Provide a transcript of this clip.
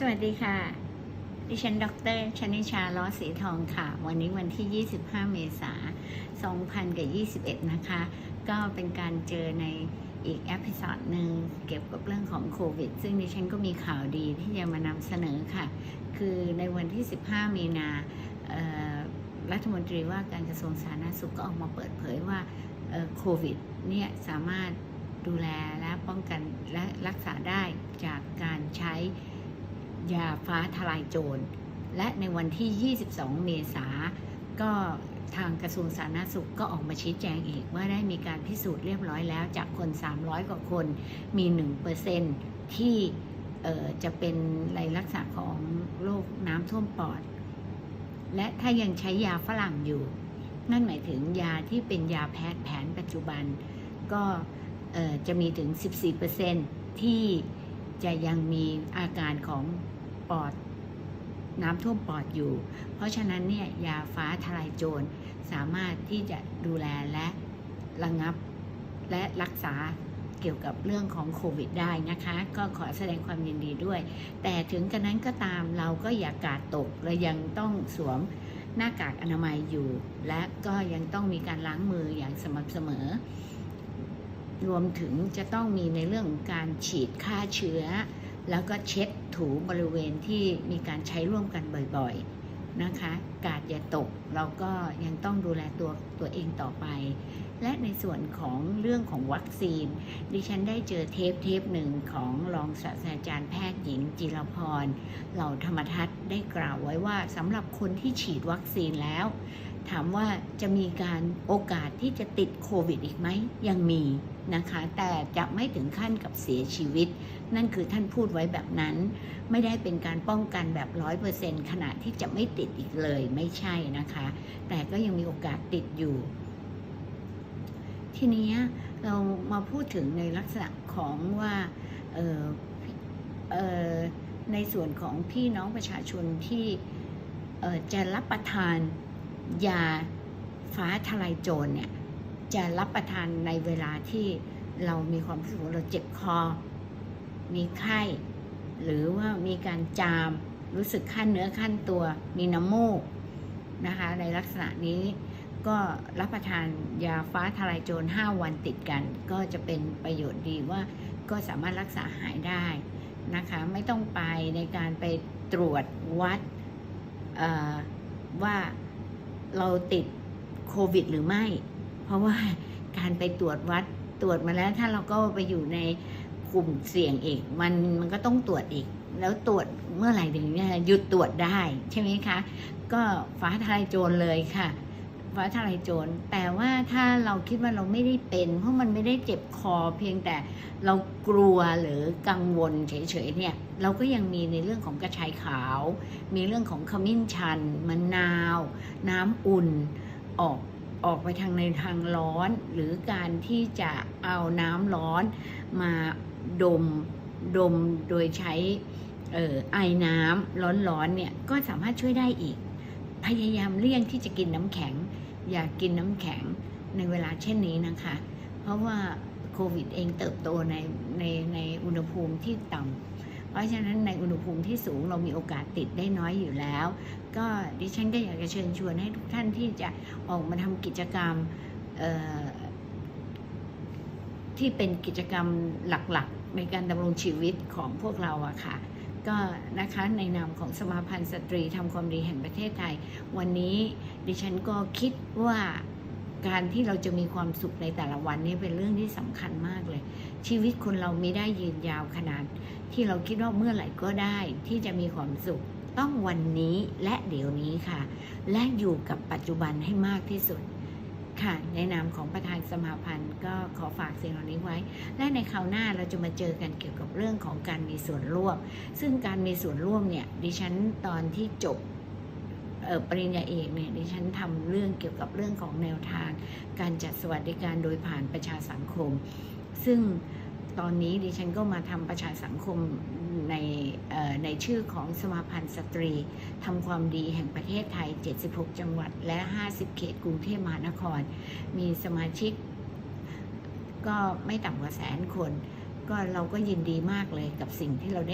สวัสดีค่ะ ดิฉัน ดรชนิชาล้อสีทองค่ะ วันนี้วันที่ 25 เมษายน2021 นะคะ ก็เป็นการเจอในอีกเอพิซอดหนึ่งเกี่ยวกับเรื่องของโควิด ซึ่งดิฉันก็มีข่าวดีที่จะมานำเสนอค่ะ คือในวันที่ 15 มีนาเอ่อรัฐมนตรีว่าการกระทรวงสาธารณสุขก็ออกมาเปิดเผยว่าโควิดเนี่ยสามารถดูแลและป้องกันและรักษาได้จากการใช้ ยาฟ้าทลายโจร และในวันที่ 22 เมษาก็ทางกระทรวงสาธารณสุขก็ออกมาชี้แจงอีกว่าได้มีการพิสูจน์เรียบร้อยแล้วจากคน 300 กว่าคนมี 1%ที่เอ่จะเป็นในลักษณะของโรคน้ำท่วมปอด และถ้ายังใช้ยาฝรั่งอยู่ นั่นหมายถึงยาที่เป็นยาแพทย์แผนปัจจุบัน ก็จะมีถึง 14%ที่จะยังมีอาการของ ปอด น้ำท่วมปอดอยู่ เพราะฉะนั้นเนี่ยยาฟ้าทลายโจรสามารถที่จะดูแลและระงับและรักษาเกี่ยวกับเรื่องของโควิดได้นะคะ ก็ขอแสดงความยินดีด้วย แต่ถึงกระนั้นก็ตามเราก็อย่ากาดตกเรายังต้องสวมหน้ากากอนามัยอยู่ และก็ยังต้องมีการล้างมืออย่างสม่ำเสมอ รวมถึงจะต้องมีในเรื่องของการฉีดฆ่าเชื้อ แล้วก็เช็ดถูบริเวณที่มีการใช้ร่วมกันบ่อยๆนะคะ กาดอย่าตกเราก็ยังต้องดูแลตัวตัวเองต่อไป และในส่วนของเรื่องของวัคซีน ดิฉันได้เจอเทปเทปหนึ่งของรองศาสตราจารย์แพทย์หญิงจิรพรเหล่าธรรมทัศน์ได้กล่าวไว้ว่าสำหรับคนที่ฉีดวัคซีนแล้ว ถามว่าจะมีการโอกาสที่จะติดโควิดอีกไหมยังมีนะคะ แต่จะไม่ถึงขั้นกับเสียชีวิต นั่นคือท่านพูดไว้แบบนั้น ไม่ได้เป็นการป้องกันแบบร้อยเปอร์เซ็นขนาดที่จะไม่ติดอีกเลยไม่ใช่นะคะ แต่ก็ยังมีโอกาสติดอยู่ ทีนี้เรามาพูดถึงในลักษณะของว่าในส่วนของพี่น้องประชาชนที่จะรับประทาน ยาฟ้าทลายโจรเนี่ยจะรับประทานในเวลาที่เรามีความรู้สึกว่าเราเจ็บคอ มีไข้ หรือว่ามีการจาม รู้สึกขั้นเนื้อขั้นตัว มีน้ำมูกนะคะ ในลักษณะนี้ก็รับประทานยาฟ้าทลายโจร 5 วันติดกัน ก็จะเป็นประโยชน์ดีว่าก็สามารถรักษาหายได้นะคะ ไม่ต้องไปในการไปตรวจวัดว่า เราติดโควิดหรือไม่ เพราะว่าการไปตรวจวัดตรวจมาแล้วถ้าเราก็ไปอยู่ในกลุ่มเสี่ยงอีก มันมันก็ต้องตรวจอีก แล้วตรวจเมื่อไหร่ถึงจะหยุดตรวจได้ ใช่ไหมคะ ก็ฟ้าทลายโจรเลยค่ะ ฟ้าทลายโจรแต่ว่าถ้าเราคิดว่าเราไม่ได้เป็น เพราะมันไม่ได้เจ็บคอเพียงแต่เรากลัวหรือกังวลเฉยๆเนี่ยเราก็ยังมีในเรื่องของกระชายขาว มีเรื่องของขมิ้นชันมะนาว น้ำอุ่นออกออกไปทางในทางร้อน หรือการที่จะเอาน้ำร้อนมาดมดมโดยใช้ออไอน้ำร้อนๆเนี่ยก็สามารถช่วยได้อีก พยายามเลี่ยงที่จะกินน้ำแข็ง อย่ากกินน้ำแข็งในเวลาเช่นนี้นะคะ เพราะว่าโควิดเองเติบโตในในในอุณหภูมิที่ต่ำเพราะฉะนั้นในอุณหภูมิที่สูงเรามีโอกาสติดได้น้อยอยู่แล้ว ก็ดิฉันก็อยากจะเชิญชวนให้ทุกท่านที่จะออกมาทำกิจกรรมที่เป็นกิจกรรมหลักๆ ในการดำรงชีวิตของพวกเราอะค่ะ ก็นะคะในนามของสมาพันธ์สตรีทำความดีแห่งประเทศไทย วันนี้ดิฉันก็คิดว่าการที่เราจะมีความสุขในแต่ละวันนี้เป็นเรื่องที่สำคัญมากเลย ชีวิตคนเราไม่ได้ยืนยาวขนาด ที่เราคิดว่าเมื่อไหร่ก็ได้ที่จะมีความสุขต้องวันนี้และเดี๋ยวนี้ค่ะ และอยู่กับปัจจุบันให้มากที่สุด ค่ะในนามของประธานสมาพันธ์ก็ขอฝากสิ่งเหล่านี้ไว้ และในคราวหน้าเราจะมาเจอกันเกี่ยวกับเรื่องของการมีส่วนร่วม ซึ่งการมีส่วนร่วมเนี่ยดิฉันตอนที่จบปริญญาเอกเนี่ยดิฉันทำเรื่องเกี่ยวกับเรื่องของแนวทาง การจัดสวัสดิการโดยผ่านประชาสังคม ซึ่ง ตอนนี้ดิฉันก็มาทำประชาสังคมในในชื่อของสมาพันธ์สตรีทำความดีแห่งประเทศไทย 76 จังหวัด และ 50 เขตกรุงเทพมหานคร มีสมาชิก ก็ไม่ต่ำกว่าแสนคน ก็เราก็ยินดีมากเลยกับสิ่งที่เราได้